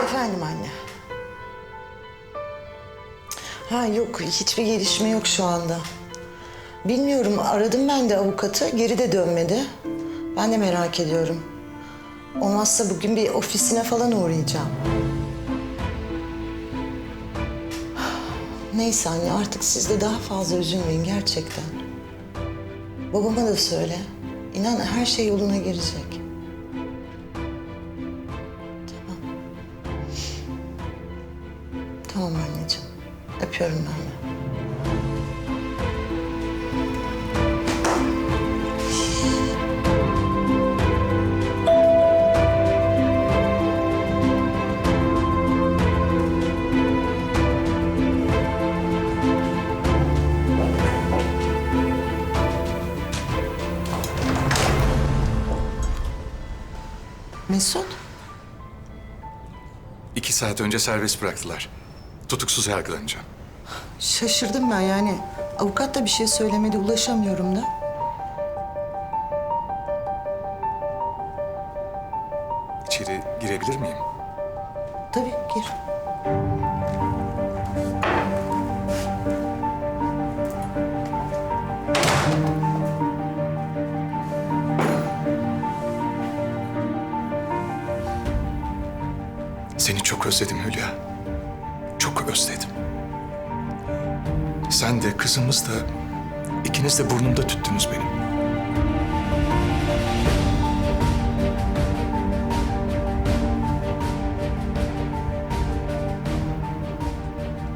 Efendim anne. Ha yok hiçbir gelişme yok şu anda. Bilmiyorum aradım ben de avukatı geri de dönmedi. Ben de merak ediyorum. Olmazsa bugün bir ofisine falan uğrayacağım. Neyse anne artık siz de daha fazla üzülmeyin gerçekten. Babama da söyle. İnan her şey yoluna girecek. Tamam anneciğim. Öpüyorum ben de. Mesut, İki saat önce serbest bıraktılar. Tutuksuz yargılanacağım. şaşırdım ben yani. Avukat da bir şey söylemedi, ulaşamıyorum da. İçeri girebilir miyim? Tabii gir. Seni çok özledim Hülya. Çok özledim. Sen de kızımız da ikiniz de burnumda tüttünüz benim.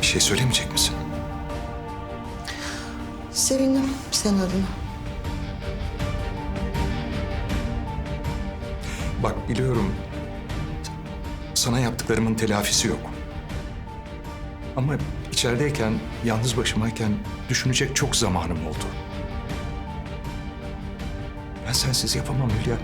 Bir şey söylemeyecek misin? Sevindim sen adına. Bak biliyorum sana yaptıklarımın telafisi yok. Ama içerideyken, yalnız başımayken düşünecek çok zamanım oldu. Ben sensiz yapamam Hülya.